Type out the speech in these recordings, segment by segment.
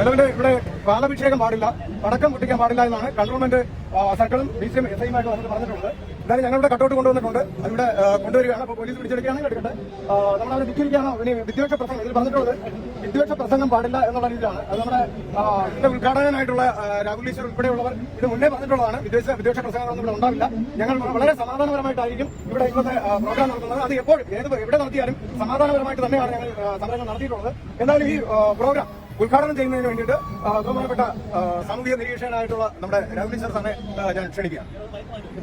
നിലവിലെ ഇവിടെ പാലഭിഷേകം പാടില്ല പടക്കം പൊട്ടിക്കാൻ പാടില്ല എന്നാണ് കൺട്രോൾമെന്റ് സർക്കിളും ഡി സി എം എസ് ഐയുമായിട്ട് വന്നിട്ട് പറഞ്ഞിട്ടുള്ളത് എന്തായാലും ഞങ്ങളുടെ കട്ടൗട്ട് കൊണ്ടുവന്നിട്ടുണ്ട്. അതിവിടെ കൊണ്ടുവരികയാണ്. അപ്പോൾ പോലീസ് പിടിച്ചെടുക്കുകയാണെങ്കിൽ എടുക്കട്ടെ. നമ്മൾ വിൽക്കിരിക്കുകയാണോ ഇനി വിദ്വേഷ പ്രസംഗം ഇതിൽ പറഞ്ഞിട്ടുള്ളത് വിദ്വേഷ പ്രസംഗം പാടില്ല എന്നുള്ള രീതിയിലാണ്. അത് നമ്മുടെ ഇതിന്റെ ഉദ്ഘാടകനായിട്ടുള്ള രാഹുൽ ഈശ്വർ ഉൾപ്പെടെയുള്ളവർ ഇത് മുന്നേ പറഞ്ഞിട്ടുള്ളതാണ്. വിദേശ വിദേശ പ്രസംഗങ്ങളൊന്നും ഇവിടെ ഉണ്ടാവില്ല. ഞങ്ങൾ വളരെ സമാധാനപരമായിട്ടായിരിക്കും ഇവിടെ ഇന്നത്തെ പ്രോഗ്രാം നടത്തുന്നത്. അത് എപ്പോഴും ഏത് എവിടെ നടത്തിയാലും സമാധാനപരമായിട്ട് തന്നെയാണ് ഞങ്ങൾ സമരങ്ങൾ നടത്തിയിട്ടുള്ളത്. എന്നാലും ഈ പ്രോഗ്രാം ഉദ്ഘാടനം ചെയ്യുന്നതിന് വേണ്ടിയിട്ട് ബഹുമാനപ്പെട്ട ആ, സാമൂഹിക നിരീക്ഷകനായിട്ടുള്ള നമ്മുടെ രാഹുൽ സർ സാറിനെ ആ, ഞാൻ ക്ഷണിക്കുകയാണ്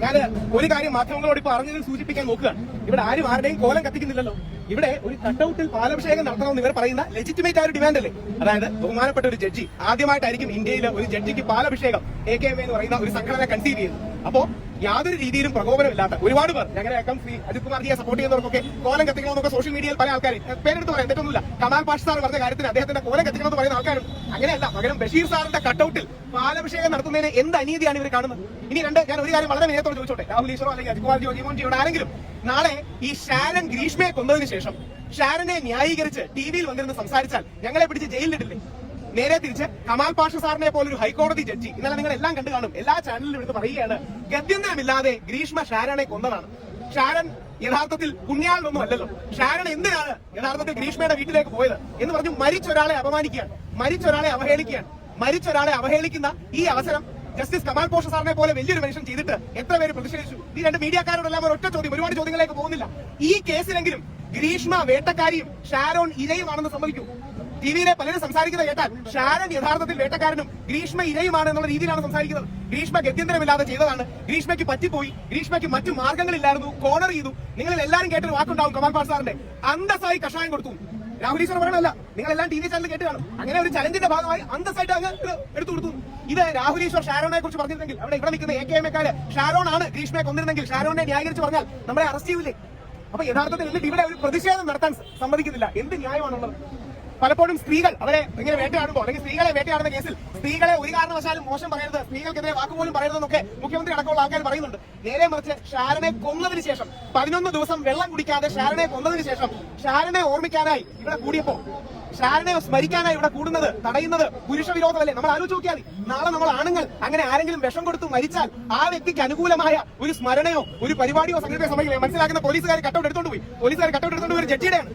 ഞാൻ ഒരു കാര്യം മാധ്യമങ്ങളോട് ഇപ്പൊ അറിഞ്ഞതിൽ സൂചിപ്പിക്കാൻ നോക്കുകയാണ്. ഇവിടെ ആരും ആരുടെയും കോലം കത്തിക്കുന്നില്ലല്ലോ. ഇവിടെ ഒരു കട്ടൌട്ടിൽ പാലഭിഷേകം നടത്തണമെന്ന് ഇവർ പറയുന്ന ലെജിറ്റിമേറ്റ് ആയ ഒരു ഡിമാൻഡ് അല്ലേ? അതായത് ബഹുമാനപ്പെട്ട ഒരു ജഡ്ജി ആദ്യമായിട്ടായിരിക്കും ഇന്ത്യയിൽ ഒരു ജഡ്ജിക്ക് പാലഭിഷേകം എ കെ എം എന്ന് പറയുന്ന ഒരു സംഘടന കൺസീവ് ചെയ്യുന്നത്. അപ്പോ യാതൊരു രീതിയിലും പ്രകോപനമില്ലാത്ത ഒരുപാട് പേർ ഞങ്ങളെയൊക്കെ ശ്രീ അജിത് കുമാർജിയെ സപ്പോർട്ട് ചെയ്യുന്നവർക്കൊക്കെ കോലം കത്തിക്കണമെന്നൊക്കെ സോഷ്യൽ മീഡിയയിൽ പല ആൾക്കാർ പേരെടുത്ത് പറയാൻ തെറ്റൊന്നുമില്ല. കമാൽ പാഷ് സാർ പറഞ്ഞ കാര്യത്തിൽ അദ്ദേഹത്തിന്റെ കോലം കത്തിക്കണമെന്ന് പറയുന്ന ആൾക്കാരുണ്ട്. അങ്ങനെയല്ല പകരം ബഷീർ സാറിന്റെ കട്ടൌട്ടിൽ പാലഭിഷേകം നടത്തുന്നതിന് എന്ത് അനീതിയാണ് ഇവർ കാണുന്നത്? ഇനി രണ്ട് ഞാൻ ഒരു കാര്യം വളരെ നേരത്തോട് ചോദിച്ചോട്ടെ. രാഹുൽ ഈശ്വറോ അല്ലെങ്കിൽ അജിത് കുമാർജിയോ ജീവൻജിയോട് ആരെങ്കിലും നാളെ ഈ ഷാരൻ ഗ്രീഷ്മയെ കൊന്നതിന് ശേഷം ഷാരനെ ന്യായീകരിച്ച് ടി വിയിൽ വന്നിരുന്ന് സംസാരിച്ചാൽ ഞങ്ങളെ പിടിച്ച് ജയിലിലിട്ടില്ലേ നേരെ തിരിച്ച് കമാൽ പാഷ സാറിനെ പോലെ ഒരു ഹൈക്കോടതി ജഡ്ജി. ഇന്നലെ നിങ്ങൾ എല്ലാം കണ്ടു കാണും. എല്ലാ ചാനലിലും എടുത്ത് പറയുകയാണ് ഗത്യന്തരമില്ലാതെ ഗ്രീഷ്മ ഷാരനെ കൊന്നതാണ്. ഷാരൻ യഥാർത്ഥത്തിൽ പുണ്യാളൊന്നും അല്ലല്ലോ. ഷാരൻ എന്തിനാണ് യഥാർത്ഥത്തിൽ ഗ്രീഷ്മയുടെ വീട്ടിലേക്ക് പോയത് എന്ന് പറഞ്ഞു മരിച്ചൊരാളെ അപമാനിക്കുകയാണ്. മരിച്ചൊരാളെ അവഹേളിക്കുകയാണ്. മരിച്ചൊരാളെ അവഹേളിക്കുന്ന ഈ അവസരം ജസ്റ്റിസ് കമാൽ പോഷ സാറിനെ പോലെ വലിയൊരു മനുഷ്യൻ ചെയ്തിട്ട് എത്ര പേര് പ്രതിഷേധിച്ചു? ഈ രണ്ട് മീഡിയക്കാരോടെല്ലാം ഒറ്റ ചോദ്യം ഒരുപാട് ചോദ്യങ്ങളിലേക്ക് പോകുന്നില്ല. ഈ കേസിലെങ്കിലും ഗ്രീഷ്മ വേട്ടക്കാരിയും ഷാരോൺ ഇരയുമാണെന്ന് സമ്മതിക്കൂ ടിവിയിലെ പലരും സംസാരിക്കുന്നത് കേട്ടാൽ ഷാരൻ യഥാർത്ഥത്തിൽ വേട്ടക്കാരനും ഗ്രീഷ്മ ഇരയുമാണ് എന്നുള്ള രീതിയിലാണ് സംസാരിക്കുന്നത്. ഗ്രീഷ്മ ഗത്യന്തരമില്ലാതെ ചെയ്തതാണ്. ഗ്രീഷ്മയ്ക്ക് പറ്റിപ്പോയി. ഗ്രീഷ്മയ്ക്ക് മറ്റു മാർഗങ്ങളില്ലായിരുന്നു. കോണർ ചെയ്തു. നിങ്ങൾ എല്ലാവരും കേട്ടൊരു വാക്കുണ്ടാവും കമാൽ പാഷ് സാറിന്റെ. അന്തസ്സായി കഷായം കൊടുത്തു. രാഹുൽ ഈശ്വർ പറയണല്ല നിങ്ങൾ എല്ലാം ടി വി ചാനൽ കേട്ട് കാണും അങ്ങനെ ഒരു ചലഞ്ചിന്റെ ഭാഗമായി അന്തസ്സായിട്ട് അങ്ങ് എടുത്തു കൊടുത്തു. ഇത് രാഹുൽ ഈശ്വർ ഷാരോണെ കുറിച്ച് പറഞ്ഞിരുന്നെങ്കിൽ അവിടെ ഇവിടെ നിൽക്കുന്ന എ കെ എം എക്കാര് ഷാരോൺ ആണ് ഗ്രീഷ്മയെ കൊന്നിരുന്നെങ്കിൽ ഷാരോണിനെ ന്യായീകരിച്ച് പറഞ്ഞാൽ നമ്മളെ അറസ്റ്റ് ചെയ്യൂലേ? അപ്പൊ യഥാർത്ഥത്തിൽ എന്നിട്ട് ഇവിടെ ഒരു പ്രതിഷേധം നടത്താൻ സമ്മതിക്കുന്നില്ല. എന്ത് ന്യായമാണുള്ളത്? പലപ്പോഴും സ്ത്രീകൾ അവരെ ഇങ്ങനെ വേട്ടയാടുമ്പോൾ അല്ലെങ്കിൽ സ്ത്രീകളെ വേട്ടയാടുന്ന കേസിൽ സ്ത്രീകളെ ഒരു കാരണവശാലും മോശം പറയരുത് സ്ത്രീകൾക്കെതിരെ വാക്കുപോലും പറയരുതെന്നൊക്കെ മുഖ്യമന്ത്രി അടക്കമുള്ള ആൾക്കാർ പറയുന്നുണ്ട്. നേരെ മറിച്ച് ഷാരനെ കൊന്നതിന് ശേഷം പതിനൊന്ന് ദിവസം വെള്ളം കുടിക്കാതെ ഷാരനെ കൊന്നതിന് ശേഷം ഷാരനെ ഓർമ്മിക്കാനായി ഇവിടെ കൂടിയപ്പോ ഷാരനെ സ്മരിക്കാനായി ഇവിടെ കൂടുന്നത് തടയുന്നത്? പുരുഷ വിരോധമല്ലേ നമ്മൾ ആലോചിച്ച് നോക്കിയാൽ നാളെ നമ്മൾ ആണുങ്ങൾ. അങ്ങനെ ആരെങ്കിലും വിഷം കൊടുത്ത് മരിച്ചാൽ ആ വ്യക്തിക്ക് അനുകൂലമായ ഒരു സ്മരണയോ ഒരു പരിപാടിയോ സംഘടിപ്പിക്കാൻ സമയം മനസ്സിലാക്കുന്ന പോലീസുകാർ കട്ടൗട്ട് എടുത്തോണ്ട് പോയി. പോലീസുകാർ കട്ടൗട്ട് എടുത്തോണ്ട് പോയി. ജഡ്ജിയുടെയാണ്.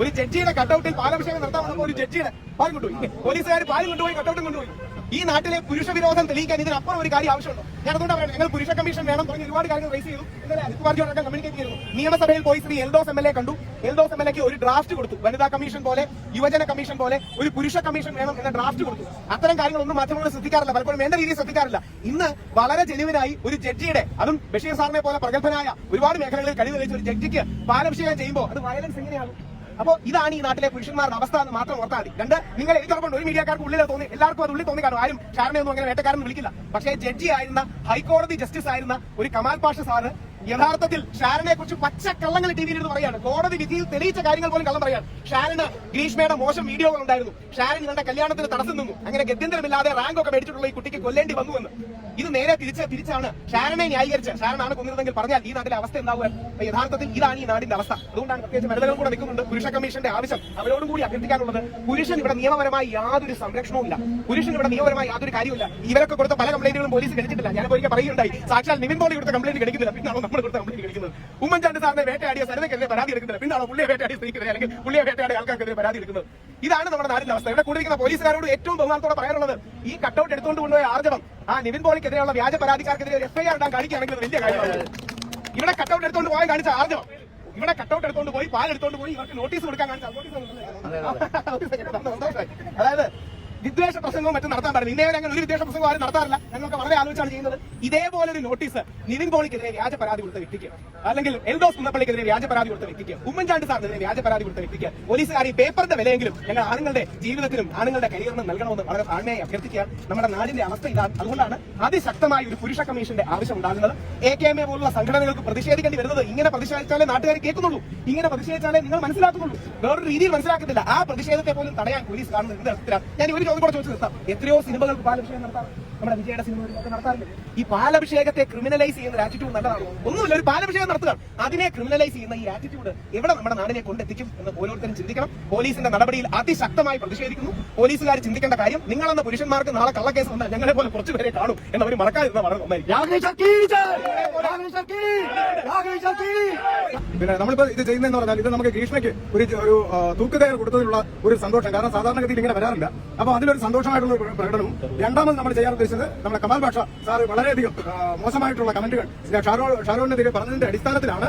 ഒരു ജഡ്ജിയുടെ കട്ടൗട്ടിൽ പാലഭിഷേകം നടത്താൻ വന്നപ്പോൾ ഒരു ജഡ്ജിയുടെ പാലും കൊണ്ടുപോയി. പോലീസുകാർ പാലും കൊണ്ടുപോയി കട്ടൗട്ടും കൊണ്ടുപോയി. ഈ നാട്ടിലെ പുരുഷ വിരോധം തെളിയിക്കാൻ ഇതിനപ്പുറം ഒരു കാര്യം ആവശ്യമുണ്ടോ? ഞാൻ അതുകൊണ്ട് പറയുന്നത് ഞങ്ങൾ പുരുഷ കമ്മീഷൻ വേണം തുടങ്ങി ഒരുപാട് കാര്യങ്ങൾ റേസ് ചെയ്തു. ഇന്നലെ അജിത് കുമാർജിയോടൊക്കെ കമ്മ്യൂണിക്കേറ്റ് ചെയ്തു നിയമസഭയിൽ പോയി Shri Eldhose M L A കണ്ടു. എൽദോസ് എം എൽ എക്ക് ഒരു ഡ്രാഫ്റ്റ് കൊടുത്തു. വനിതാ കമ്മീഷൻ പോലെ യുവജന കമ്മീഷൻ പോലെ ഒരു പുരുഷ കമ്മീഷൻ വേണം എന്ന ഡ്രാഫ്റ്റ് കൊടുത്തു. അത്തരം കാര്യങ്ങളൊന്നും മാധ്യമങ്ങൾ ശ്രദ്ധിക്കാറില്ല. പലപ്പോഴും വേണ്ട രീതിയിൽ ശ്രദ്ധിക്കാറില്ല. ഇന്ന് വളരെ ജെനുവിനായി ഒരു ജഡ്ജിയുടെ അതും ബഷീർ സാറിനെ പോലെ പ്രഗത്ഭനായ ഒരുപാട് മേഖലകളിൽ കഴിവ് തെളിയിച്ച ഒരു ജഡ്ജിക്ക് പാലഭിഷേകം ചെയ്യുമ്പോൾ അത് വയലൻസ് എങ്ങനെയാണ് അപ്പോ ഇതാണ് ഈ നാട്ടിലെ പുരുഷന്മാരുടെ അവസ്ഥ എന്ന് മാത്രം ഓർത്താൽ മതി. രണ്ട് നിങ്ങൾ എനിക്ക് ഒരു മീഡിയക്കാർക്ക് ഉള്ളിൽ തോന്നി എല്ലാവർക്കും അത് ഉള്ളിൽ തോന്നി കാണും. ആരും ഷാരനെ ഒന്നും അങ്ങനെ വേട്ടക്കാരൻ വിളിക്കില്ല. പക്ഷേ ജഡ്ജി ആയിരുന്ന ഹൈക്കോടതി ജസ്റ്റിസ് ആയിരുന്ന ഒരു കമാൽ പാഷ സാറ് യഥാർത്ഥത്തിൽ ഷാരനെ കുറിച്ച് പച്ച കള്ളങ്ങൾ ടി വിയിൽ പറയാണ് കോടതി വിധിയിൽ തെളിയിച്ച കാര്യങ്ങൾ പോലും കള്ളം പറയാണ് ഷാരന് ഗ്രീഷ്മയുടെ മോശം വീഡിയോകൾ ഉണ്ടായിരുന്നു. ഷാരൻ ഇവരുടെ കല്യാണത്തിന് തടസ്സം നിന്നു. അങ്ങനെ ഗത്യന്തരമില്ലാതെ റാങ്ക് ഒക്കെ മേടിച്ചിട്ടുള്ള ഈ കുട്ടിക്ക് കൊല്ലേണ്ടി വന്നു എന്ന്. ഇത് നേരെ തിരിച്ച് തിരിച്ചാണ് ഷാരനെ ന്യായീകരിച്ച് ഷാരനാണ് കൊന്നിരുന്നെങ്കിൽ പറഞ്ഞാൽ ഈ നാട്ടിലെ അവസ്ഥ എന്താവുക? യഥാർത്ഥത്തിൽ ഇതാണ് ഈ നാടിന്റെ അവസ്ഥ. അതുകൊണ്ടാണ് പ്രത്യേകിച്ച് വനിതകളും കൂടെ നിൽക്കുന്നുണ്ട് പുരുഷ കമ്മീഷന്റെ ആവശ്യം അവരോടും കൂടി അഭ്യർത്ഥിക്കാനുള്ളത്. പുരുഷൻ ഇവിടെ നിയമപരമായി യാതൊരു സംരക്ഷണവും ഇല്ല. പുരുഷൻ ഇവിടെ നിയമപരമായി യാതൊരു കാര്യമില്ല ഇവരൊക്കെ കൊടുത്ത പല കംപ്ലൈന്റുകളും പോലീസ് കഴിച്ചിട്ടില്ല ഞാൻ ഒരിക്കൽ പറയുകയുണ്ടായി. സാക്ഷാൽ നിവിൻ പോളി കൊടുത്ത കംപ്ലൈന്റ് കഴിക്കുന്നില്ല പിന്നാണോ നമ്മൾ കൊടുത്ത കംപ്ലൈന്റ് ഗണിക്കുന്നത് ഉമ്മൻചാണ്ടി സാറിനെ വേട്ടയാടിയ സരിതക്കെതിരെ പരാതി എടുക്കുന്നത് പിന്നാണോ പുള്ളിയെ വേട്ടയാടിയ സ്ത്രീക്കെതിരെ അല്ലെങ്കിൽ പുള്ളിയെ വേട്ടയാടിയ ആൾക്കാർക്കെതിരെ പരാതി എടുക്കുന്നത്? ഇതാണ് നമ്മുടെ നാടിന്റെ അവസ്ഥ. ഇവിടെ കൂടിയിരിക്കുന്ന പോലീസുകാരോട് ഏറ്റവും ബഹുമാനത്തോടെ പറയാനുള്ളത് ഈ കട്ടൗട്ട് എടുത്തുകൊണ്ട് കൊണ്ടുപോയ ആർജവം ആ നിവിൻ പോളിക്കെതിരെയുള്ള വ്യാജ പരാതിക്കാർക്കെതിരെ ഒരു എഫ്ഐആർ ഇടാൻ കാണിക്കുകയാണെങ്കിൽ വലിയ കാര്യമാണ്. ഇവിടെ കട്ടൗട്ട് എടുത്തുകൊണ്ട് പോയി കാണിച്ച ആർജവം ഇവിടെ കട്ടൗട്ട് എടുത്തുകൊണ്ട് പോയി പാൽ എടുത്തുകൊണ്ട് പോയി ഇവർക്ക് നോട്ടീസ് കൊടുക്കാൻ കാണിച്ച നോട്ടീസ് സന്തോഷമായി. അതായത് വിദ്വേഷ പ്രസംഗവും മറ്റും നടത്താൻ പാടില്ല. ഇന്നേ വരെ അങ്ങനെ ഒരു വിദ്വേഷ പ്രസംഗം ആരും നടത്താറില്ല. ഞങ്ങൾക്ക് വളരെ ആലോചിച്ചാണ് ചെയ്യുന്നത്. ഇതേപോലെ ഒരു നോട്ടീസ് നിവിൻ പോളിക്കെതിരെ വ്യാജ പരാതി കൊടുത്ത വ്യക്തിക്ക് അല്ലെങ്കിൽ എൽദോസ് കുന്നപ്പള്ളിക്കെതിരെ വ്യാജ പരാതി കൊടുത്ത വ്യക്തിക്ക് ഉമ്മൻചാണ്ടി സാറിനെതിരെ വ്യാജ പരാതി കൊടുത്ത വ്യക്തിക്ക് പോലീസുകാർ ഈ പേപ്പറിന്റെ വിലയെങ്കിലും ഞങ്ങൾ ആണുങ്ങളുടെ ജീവിതത്തിനും ആണുങ്ങളുടെ കരിയറിനും നൽകണമെന്ന് വളരെ താഴ്മയായി അഭ്യർത്ഥിക്കുകയാണ്. നമ്മുടെ നാടിന്റെ അവസ്ഥ ഇതാണ് അതുകൊണ്ടാണ് അതിശക്തമായ ഒരു പുരുഷ കമ്മീഷന്റെ ആവശ്യം ഉണ്ടാകുന്നത്. എ കെ എം എ പോലുള്ള സംഘടനകൾക്ക് പ്രതിഷേധിക്കേണ്ടി വരുന്നത് ഇങ്ങനെ പ്രതിഷേധിച്ചാലേ നാട്ടുകാർ കേൾക്കുന്നുള്ളൂ. ഇങ്ങനെ പ്രതിഷേധിച്ചാലേ നിങ്ങൾ മനസ്സിലാക്കുന്നുള്ളൂ. വേറൊരു രീതിയിൽ മനസ്സിലാക്കുന്നില്ല ആ പ്രതിഷേധത്തെ പോലും തടയാൻ പോലീസ് കാണുന്നത് ഞാൻ ഒരു ചോദ്യം കൂടെ ചോദിച്ചു നിർത്താം. എത്രയോ സിനിമകൾക്ക് ബാലകൃഷ്ണൻ നടത്താം നമ്മുടെ വിജയുടെ സിനിമ നടത്താറുണ്ട്. ഈ പാലഭിഷേകത്തെ ക്രിമിനലൈസ് ചെയ്യുന്ന ഒരു ആറ്റിറ്റ്യൂഡ് നല്ലതാണ്? ഒന്നുമില്ല ഒരു പാലഭിഷേകം നടത്തുക. അതിനെ ക്രിമിനലൈസ് ചെയ്യുന്ന ഈ ആറ്റിറ്റ്യൂഡ് എവിടെ നമ്മുടെ നാടിനെ കൊണ്ടെത്തിക്കും എന്ന് ഓരോരുത്തരും ചിന്തിക്കണം. പോലീസിന്റെ നടപടിയിൽ അതിശക്തമായി പ്രതിഷേധിക്കുന്നു. പോലീസുകാർ ചിന്തിക്കേണ്ട കാര്യം നിങ്ങളെന്ന പുരുഷന്മാർക്ക് നാളെ കള്ളക്കേസ് വന്നാൽ ഞങ്ങളെ പോലെ കുറച്ചു പേരെ കാണും എന്നവർ മറക്കാതിരുന്ന വളരെ നന്നായിരിക്കും പിന്നെ നമ്മളിപ്പോ ഇത് ചെയ്യുന്നതെന്ന് പറഞ്ഞാൽ ഇത് നമുക്ക് ഗ്രീഷ്മയ്ക്ക് ഒരു ഒരു തൂക്കുകയർ കൊടുത്തതിലുള്ള ഒരു സന്തോഷം. കാരണം സാധാരണഗതിയിൽ ഇങ്ങനെ വരാറില്ല. അപ്പൊ അതിലൊരു സന്തോഷമായിട്ടുള്ള ഒരു പ്രകടനവും രണ്ടാമത് നമ്മൾ ചെയ്യാൻ ഉദ്ദേശിച്ചത് നമ്മുടെ കമാൽ ഭാഷ സാറ് വളരെയധികം മോശമായിട്ടുള്ള കമന്റുകൾ. ഷാരോ പറഞ്ഞതിന്റെ അടിസ്ഥാനത്തിലാണ്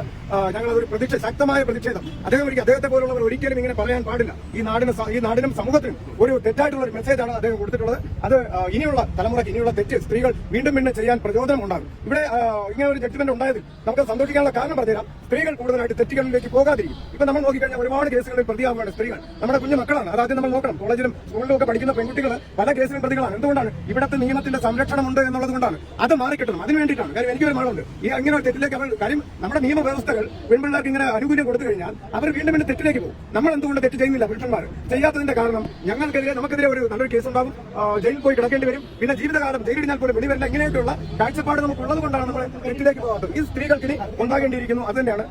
ഞങ്ങൾ ഒരു പ്രതിഷേധ ശക്തമായ പ്രതിഷേധം. അദ്ദേഹം ഒരിക്കലും അദ്ദേഹത്തെ പോലുള്ളവർ ഒരിക്കലും ഇങ്ങനെ പറയാൻ പാടില്ല. ഈ നാടിന് ഈ നാടിനും സമൂഹത്തിനും ഒരു തെറ്റായിട്ടുള്ള ഒരു മെസ്സേജാണ് അദ്ദേഹം കൊടുത്തിട്ടുള്ളത്. അത് ഇനിയുള്ള തലമുറയ്ക്ക് ഇനിയുള്ള തെറ്റ് സ്ത്രീകൾ വീണ്ടും വീണ്ടും ചെയ്യാൻ പ്രചോദനം ഉണ്ടാകും. ഇവിടെ ഇങ്ങനെ ഒരു ജഡ്ജ്മെന്റ് ഉണ്ടായതിൽ നമുക്ക് സന്തോഷിക്കാനുള്ള കാരണം പറഞ്ഞുതരാം. സ്ത്രീകൾ കൂടുതലായിട്ട് തെറ്റുകളിലേക്ക് പോകാതിരിക്കും. ഇപ്പൊ നമ്മൾ നോക്കിക്കഴിഞ്ഞാൽ ഒരുപാട് കേസുകളിൽ പ്രതിയാവുകയാണ് സ്ത്രീകൾ. നമ്മുടെ കുഞ്ഞു മക്കളാണ്. അതാദ്യം നമ്മൾ നോക്കണം. കോളേജിലും സ്കൂളിലും ഒക്കെ പഠിക്കുന്ന പെൺകുട്ടികൾ പല കേസിലും പ്രതികളാണ്. എന്തുകൊണ്ടാണ് ഇവിടത്തെ നിയമത്തിന്റെ സംരക്ഷണം ഉണ്ട് എന്നുള്ളത് കൊണ്ടാണ്. അത് മാറിക്കിട്ടണം. അതിന് വേണ്ടിയിട്ടാണ്. കാര്യം എനിക്കൊരു മകളുണ്ട് ഈ അങ്ങനെ തെറ്റിലേക്ക് അവർ കാര്യം നമ്മുടെ നിയമവ്യവസ്ഥകൾ പെൺപിള്ളേർക്ക് ഇങ്ങനെ അനുകൂല്യം കൊടുത്തു കഴിഞ്ഞാൽ അവർ വീണ്ടും വീണ്ടും തെറ്റിലേക്ക് പോകും. നമ്മൾ എന്തുകൊണ്ട് തെറ്റ് ചെയ്യുന്നില്ല പുരുഷന്മാർ? ചെയ്യാത്തതിന്റെ കാരണം ഞങ്ങൾക്കെതിരെ നമുക്കെതിരെ ഒരു നല്ലൊരു കേസ് ഉണ്ടാകും. ജയിലിൽ പോയി കിടക്കേണ്ടി വരും. പിന്നെ ജീവിതകാലം ജയിലിടിഞ്ഞാൽ പോലും വെളിവരില്ല ഇങ്ങനെയൊക്കെയുള്ള കാഴ്ചപ്പാട് നമുക്കുള്ളത് കൊണ്ടാണ് നമ്മൾ തെറ്റിലേക്ക് പോകാത്തത്. ഈ സ്ത്രീകൾക്ക് ഇനി ഉണ്ടാകേണ്ടിയിരിക്കുന്നു. അത് തന്നെയാണ്.